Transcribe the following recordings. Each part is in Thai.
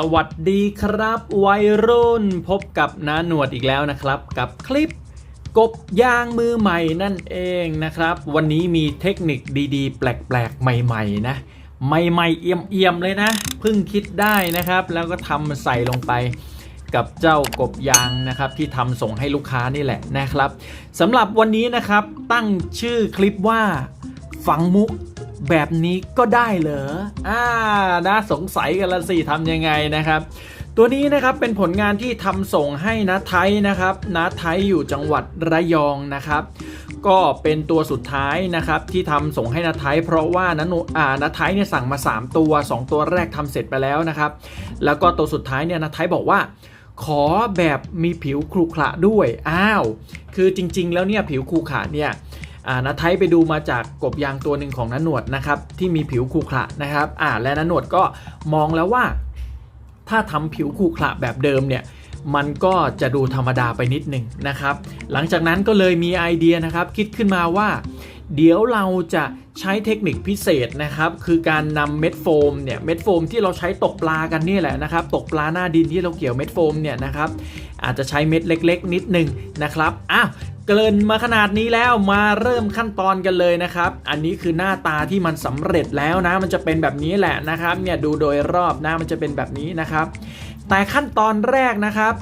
สวัสดีครับวัยรุ่นพบกับน้าหนวดอีกแล้วนะครับ กับคลิปกบยางมือใหม่นั่นเองนะครับ วันนี้มีเทคนิคดีๆ แปลกๆ ใหม่ๆนะ ใหม่ๆ เอี่ยมๆ เลยนะเพิ่งคิดได้นะครับ แล้วก็ทำใส่ลงไปกับเจ้ากบยางนะครับที่ทำส่งให้ลูกค้านี่แหละนะครับสำหรับวันนี้นะครับตั้งชื่อคลิปว่าฝังมุก แบบนี้ก็ได้เหรออ่าน่าสงสัยกันละสิทำยังไงนะครับ ตัวนี้นะครับเป็นผลงานที่ทำส่งให้นาไทยนะครับนาไทยอยู่จังหวัดระยองนะครับ ก็เป็นตัวสุดท้ายนะครับที่ทำส่งให้นาไทยเพราะว่านาโนอ่านาไทยเนี่ยสั่งมา 3 ตัว 2 ตัวแรกทำเสร็จไปแล้วนะครับ แล้วก็ตัวสุดท้ายเนี่ยนาไทยบอกว่าขอแบบมีผิวครุขระด้วย อ้าว คือจริงๆ แล้วเนี่ยผิวครุขระเนี่ย อ่านะไทยไปดูมาจากกบยางตัวหนึ่งของนันหนวดนะครับที่มีผิวขรุขระนะครับอ่าและนันหนวดก็มองแล้วว่า ถ้าทำผิวขรุขระแบบเดิมเนี่ยมันก็จะดูธรรมดาไปนิดหนึ่งนะครับ หลังจากนั้นก็เลยมีไอเดียนะครับ คิดขึ้นมาว่า เดี๋ยวเราจะใช้เทคนิคพิเศษนะครับ คือการนำเม็ดโฟมเนี่ยเม็ดโฟมที่เราใช้ตกปลากันนี่แหละนะครับ ตกปลาหน้าดินที่เราเกี่ยวเม็ดโฟมเนี่ยนะครับอาจจะใช้เม็ดเล็ก ๆ นิดนึงนะครับอ้าวเกินมาขนาดนี้แล้วมาเริ่มขั้นตอนกันเลยนะครับ อันนี้คือหน้าตาที่มันสำเร็จแล้วนะ มันจะเป็นแบบนี้แหละนะครับเนี่ยดูโดยรอบน้ามันจะเป็นแบบนี้นะครับ แต่ขั้นตอนแรกนะครับ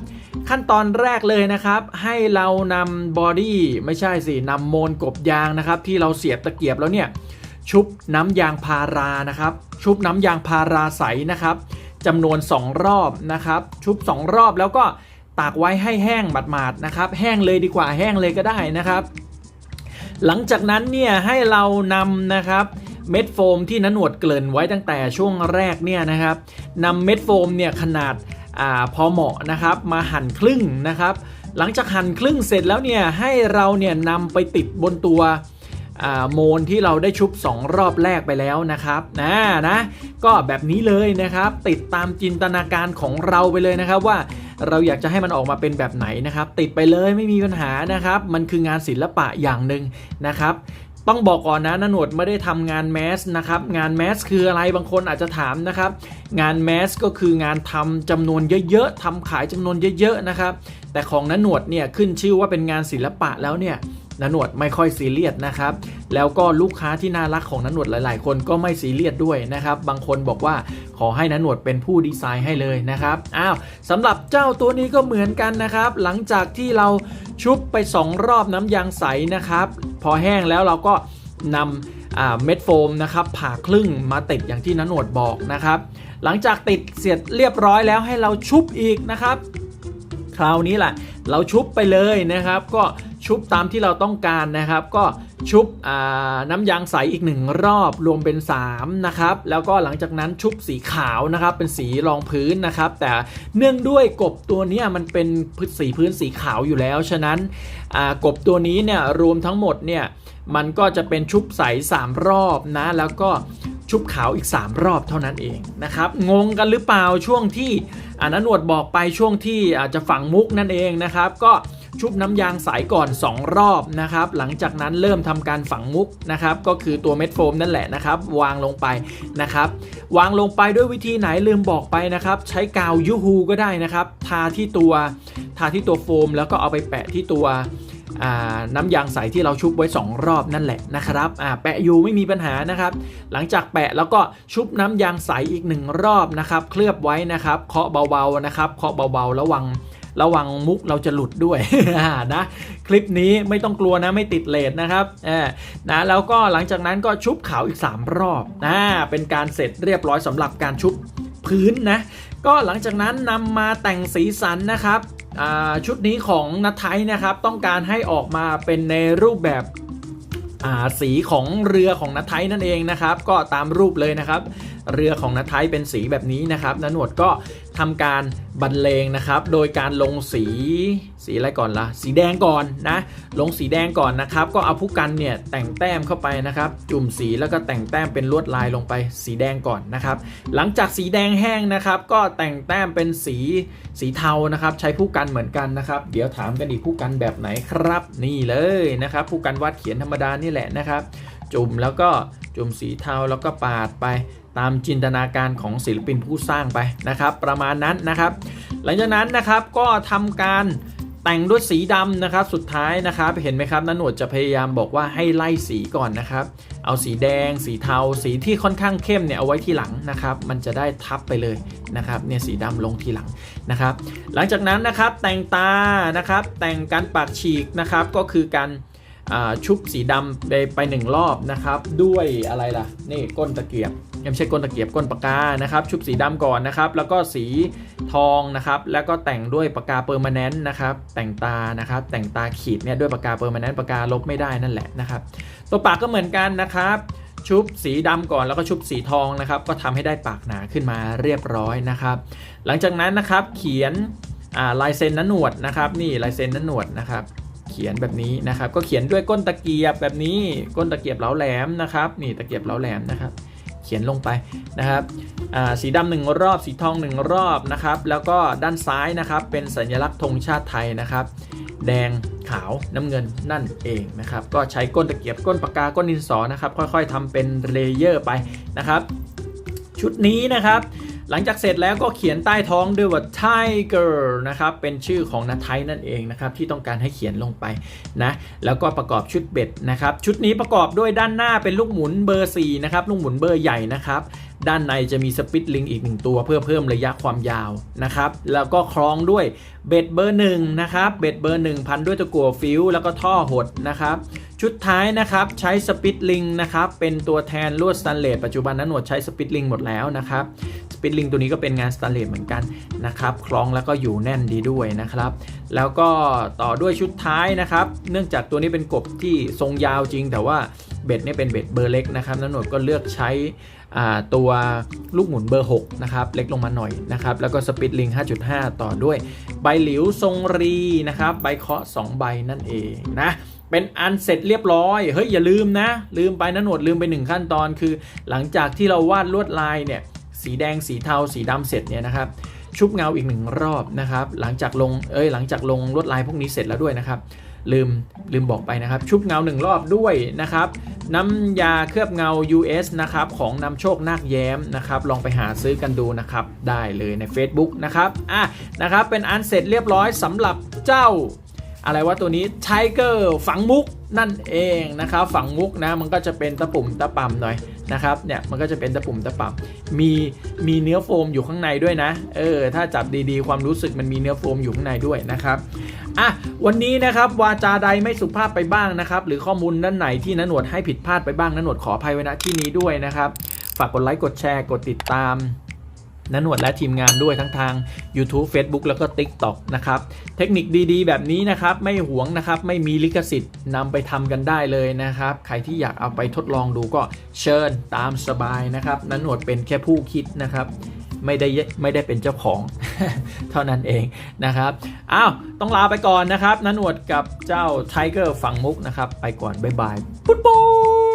ขั้นตอนแรกเลยนะครับ ให้เรานำบอดี้ไม่ใช่สินำโมนกบยางนะครับ ที่เราเสียบตะเกียบแล้วเนี่ยชุบน้ำยางพารานะครับ ชุบน้ำยางพาราใสนะครับจำนวน 2 รอบนะครับ ชุบ 2 รอบแล้วก็ตากไว้ให้แห้งหมาดๆนะครับ แห้งเลยดีกว่าแห้งเลยก็ได้นะครับ หลังจากนั้นเนี่ยให้เรานำนะครับเม็ดโฟมที่นหนวดเกริ่นไว้ตั้งแต่ช่วงแรกเนี่ยนะครับนำเม็ดโฟมเนี่ยขนาด อาพอเหมาะนะครับมาหั่นครึ่งนะครับ หลังจากหั่นครึ่งเสร็จแล้วเนี่ยให้เราเนี่ยนำไปติดบนตัวโมนที่เราได้ชุบ 2 รอบแรกไปแล้วนะครับนะนะก็แบบนี้เลยนะครับ ติดตามจินตนาการของเราไปเลยนะครับว่าเราอยากจะให้มันออกมาเป็นแบบไหนนะครับ ติดไปเลยไม่มีปัญหานะครับ มันคืองานศิลปะอย่างหนึ่งนะครับ ต้องบอกก่อนนะนหนวดไม่ได้ทำงานแมสนะครับงานแมสคืออะไรบางคนอาจจะถามนะครับ งานแมสก็คืองานทำจำนวนเยอะๆทำขายจำนวนเยอะๆนะครับ แต่ของนหนวดเนี่ยขึ้นชื่อว่าเป็นงานศิลปะแล้วเนี่ยนหนวดไม่ค่อยซีเรียสนะครับ แล้วก็ลูกค้าที่น่ารักของนหนวดหลายๆ คนก็ไม่ซีเรียสด้วยนะครับ บางคนบอกว่าขอให้นหนวดเป็นผู้ดีไซน์ให้เลยนะครับ อ้าวสำหรับเจ้าตัวนี้ก็เหมือนกันนะครับ หลังจากที่เรา ชุบไป2รอบน้ำยางใสนะครับ พอแห้งแล้วเราก็นำเม็ดโฟมนะครับผ่าครึ่งมาติดอย่างที่นหนวดบอกนะครับ หลังจากติดเสร็จเรียบร้อยแล้วให้เราชุบอีกนะครับ คราวนี้แหละเราชุบไปเลยนะครับ ก็ชุบตามที่เราต้องการนะครับ ก็ชุบน้ำยางใสอีกหนึ่งรอบรวมเป็น 3 นะครับ แล้วก็หลังจากนั้นชุบสีขาวนะครับ เป็นสีรองพื้นนะครับ แต่เนื่องด้วยกบตัวนี้มันเป็นสีพื้นสีขาวอยู่แล้ว ฉะนั้นกบตัวนี้เนี่ยรวมทั้งหมดเนี่ยมันก็จะเป็นชุบใส 3 รอบนะ แล้วก็ชุบขาวอีก 3 รอบเท่านั้นเองนะครับ งงกันหรือเปล่าช่วงที่ อันันหนวดบอกไปช่วงที่อาจจะฝังมุกนั่นเองนะครับ ก็ชุบน้ำยางใสก่อน 2 รอบนะครับ หลังจากนั้นเริ่มทำการฝังมุกนะครับ ก็คือตัวเม็ดโฟมนั่นแหละนะครับ วางลงไปนะครับ วางลงไปด้วยวิธีไหนลืมบอกไปนะครับ ใช้กาวยูฮูก็ได้นะครับ ทาที่ตัว ทาที่ตัวโฟม แล้วก็เอาไปแปะที่ตัว น้ำยางใสที่เราชุบไว้ 2 รอบนั่นแหละนะครับแปะอยู่ไม่มีปัญหานะครับ หลังจากแปะแล้วก็ชุบน้ำยางใสอีกหนึ่งรอบนะครับ เคลือบไว้นะครับเคาะเบาๆนะครับเคาะเบาๆระวังระวังมุกเราจะหลุดด้วยนะคลิปนี้ไม่ต้องกลัวนะไม่ติดเลทนะครับนะแล้วก็หลังจากนั้นก็ชุบขาวอีก 3 รอบอ่าเป็นการเสร็จเรียบร้อยสำหรับการชุบพื้นนะก็หลังจากนั้นนำมาแต่งสีสันนะครับ ชุดนี้ของนัทไทยนะครับต้องการให้ออกมาเป็นในรูปแบบสีของเรือของนัทไทยนั่นเองนะครับ ก็ตามรูปเลยนะครับ เรือของนัทไทยเป็นสีแบบนี้นะครับนหนวดก็ ทำการบรรเลงนะครับ โดยการลงสีสีอะไรก่อนละ่ะ สีแดงก่อนนะ ลงสีแดงก่อนนะครับ ก็เอาผู้กันเนี่ยแต่งแต้มเข้าไปนะครับ จุ่มสีแล้วก็แต่งแต้มเป็นลวดลายลงไปสีแดงก่อนนะครับ หลังจากสีแดงแห้งนะครับ ก็แต่งแต้มเป็นสีสีเทานะครับ ใช้ผู้กันเหมือนกันนะครับ เดี๋ยวถามกันอีกผู้กันแบบไหนครับ นี่เลยนะครับ ผู้กันวาดเขียนธรรมดานี่แหละนะครับ จุ่มแล้วก็จุ่มสีเทาแล้วก็ปาดไปตามจินตนาการของศิลปินผู้สร้างไปนะครับ ประมาณนั้นนะครับ หลังจากนั้นนะครับก็ทำการแต่งด้วยสีดำนะครับสุดท้ายนะครับ เห็นไหมครับนันหนวดจะพยายามบอกว่าให้ไล่สีก่อนนะครับ เอาสีแดง สีเทา สีที่ค่อนข้างเข้มเนี่ยเอาไว้ทีหลังนะครับ มันจะได้ทับไปเลยนะครับเนี่ยสีดำลงทีหลังนะครับ หลังจากนั้นนะครับแต่งตานะครับแต่งการปากฉีกนะครับก็คือการ ชุบสีดำไปไปหนึ่งรอบนะครับด้วยอะไรล่ะนี่ก้นตะเกียบยังไม่ใช่ก้นตะเกียบก้นปากกานะครับชุบสีดำก่อนนะครับ แล้วก็สีทองนะครับ แล้วก็แต่งด้วยปากกาเปอร์มานแนนต์นะครับ แต่งตานะครับ แต่งตาขีดเนี่ยด้วยปากกาเปอร์มานแนนต์ปากกาลบไม่ได้นั่นแหละนะครับ ตัวปากก็เหมือนกันนะครับ ชุบสีดำก่อนแล้วก็ชุบสีทองนะครับ ก็ทำให้ได้ปากหนาขึ้นมาเรียบร้อยนะครับ หลังจากนั้นนะครับเขียนลายเซ็นนหนวดนะครับ นี่ลายเซ็นนหนวดนะครับ ขียนแบบนี้นะครับ ก็เขียนด้วยก้นตะเกียบแบบนี้ก้นตะเกียบเหลาแหลมนะครับนี่ตะเกียบเหลาแหลมนะครับ เขียนลงไปนะครับสีดำหนึ่งรอบสีทองหนึ่งรอบนะครับ แล้วก็ด้านซ้ายนะครับ เป็นสัญลักษณ์ธงชาติไทยนะครับ แดงขาวน้ำเงินนั่นเองนะครับ ก็ใช้ก้นตะเกียบก้นปากกาก้นดินสอนะครับ ค่อยๆทำเป็นเลเยอร์ไปนะครับ ชุดนี้นะครับ หลังจากเสร็จแล้วก็เขียนใต้ท้องด้วยว่า Tiger นะครับ เป็นชื่อของนาไทนั่นเองนะครับ ที่ต้องการให้เขียนลงไปนะ แล้วก็ประกอบชุดเบ็ดนะครับ ชุดนี้ประกอบด้วยด้านหน้าเป็นลูกหมุนเบอร์4นะครับ ลูกหมุนเบอร์ใหญ่นะครับ ด้านในจะมีสปิตลิงอีกหนึ่งตัวเพื่อเพิ่มระยะความยาวนะครับ แล้วก็คล้องด้วยเบ็ดเบอร์หนึ่งนะครับ เบ็ดเบอร์หนึ่งพันด้วยตะกั่วฟิวแล้วก็ท่อหดนะครับ ชุดท้ายนะครับใช้สปิตลิงนะครับ เป็นตัวแทนลวดสแตนเลสปัจจุบันนั้นหนวดใช้สปิตลิงหมดแล้วนะครับ สปิตลิงตัวนี้ก็เป็นงานสแตนเลสเหมือนกันนะครับ คล้องแล้วก็อยู่แน่นดีด้วยนะครับ แล้วก็ต่อด้วยชุดท้ายนะครับ เนื่องจากตัวนี้เป็นกบที่ทรงยาวจริง แต่ว่าเบ็ดเนี่ยเป็นเบ็ดเบอร์เล็กนะครับนั้นหนวดก็เลือกใช้ตัวลูกหมุนเบอร์ 6 นะครับ เล็กลงมาหน่อยนะครับ แล้วก็สปิตลิง 5.5 ต่อด้วย ใบหลิวทรงรีนะครับ ใบเคาะ 2 ใบนั่นเองนะเป็นอันเสร็จเรียบร้อย เฮ้ย อย่าลืมนะ ลืมไปนะหนวดลืมไปหนึ่งขั้นตอนคือ หลังจากที่เราวาดลวดลายเนี่ยสีแดงสีเทาสีดำเสร็จเนี่ยนะครับชุบเงาอีกหนึ่งรอบนะครับ หลังจากลงเอ้ยหลังจากลงลวดลายพวกนี้เสร็จแล้วด้วยนะครับ ลืมลืมบอกไปนะครับ ชุบเงาหนึ่งรอบด้วยนะครับน้ำยาเคลือบเงา US นะครับของนำโชคนาคแย้มนะครับลองไปหาซื้อกันดูนะครับได้เลยใน Facebook นะครับอะนะครับเป็นอันเสร็จเรียบร้อยสำหรับเจ้า อะไรว่าตัวนี้ไทเกอร์ฝังมุก นั่นเองนะครับฝังมุกนะมันก็จะเป็นตะปุ่มตะป่ำหน่อยนะครับเนี่ยมันก็จะเป็นตะปุ่มตะป่ำมีมีเนื้อโฟมอยู่ข้างในด้วยนะเออถ้าจับดีๆ ความรู้สึกมันมีเนื้อโฟมอยู่ข้างในด้วยนะครับอะวันนี้นะครับวาจาใดไม่สุภาพไปบ้างนะครับ หรือข้อมูลด้านไหนที่นหนวดให้ผิดพลาดไปบ้างนหนวดขออภัยไว้ณที่นี้ด้วยนะครับ ฝากกดไลค์กดแชร์กดติดตาม นหนวดและทีมงานด้วยทั้งทาง YouTube Facebook แล้วก็ TikTok นะครับ เทคนิคดีๆ แบบนี้นะครับ ไม่หวงนะครับ ไม่มีลิขสิทธิ์นำไปทำกันได้เลยนะครับ ใครที่อยากเอาไปทดลองดูก็เชิญตามสบายนะครับนหนวดเป็นแค่ผู้คิดนะครับไม่ได้ไม่ได้เป็นเจ้าของเท่านั้นเองนะครับ อ้าว ต้องลาไปก่อนนะครับนหนวดกับเจ้าไทเกอร์ฝั่งมุกนะครับ ไปก่อน บ๊ายบาย ปุ๊บปุ๊บ